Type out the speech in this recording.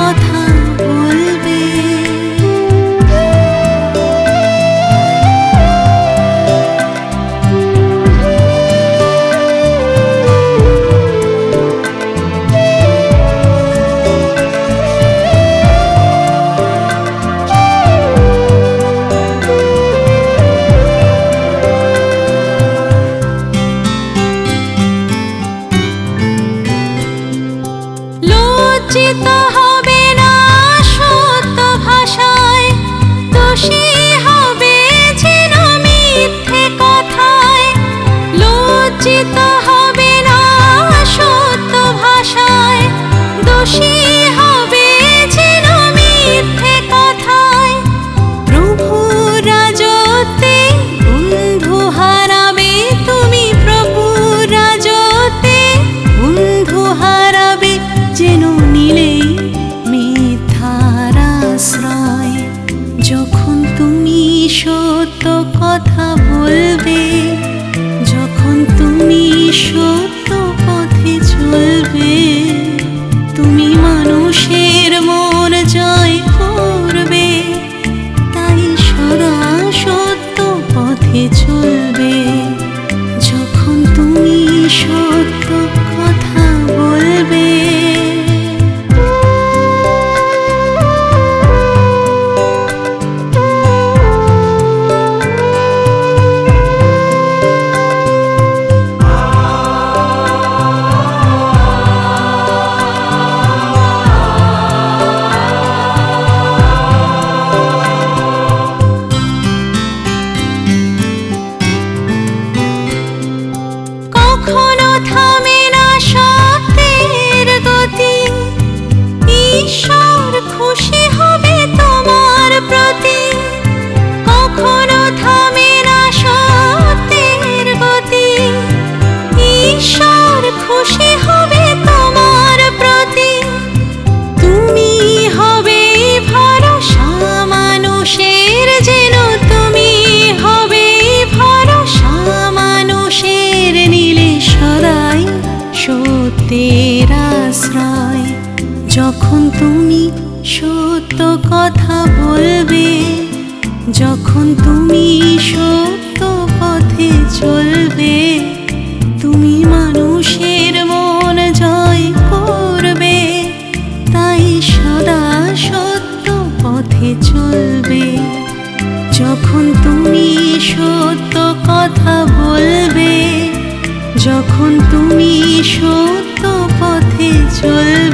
সত্য সত্য কথা বলবে যখন তুমি সত্য 你。তুমি সত্য কথা বলবে, যখন তুমি সত্য পথে চলবে, তুমি মানুষের মন জয় করবে, তাই সদা সত্য পথে চলবে। যখন তুমি সত্য কথা বলবে, যখন তুমি সত্য পথে চলবে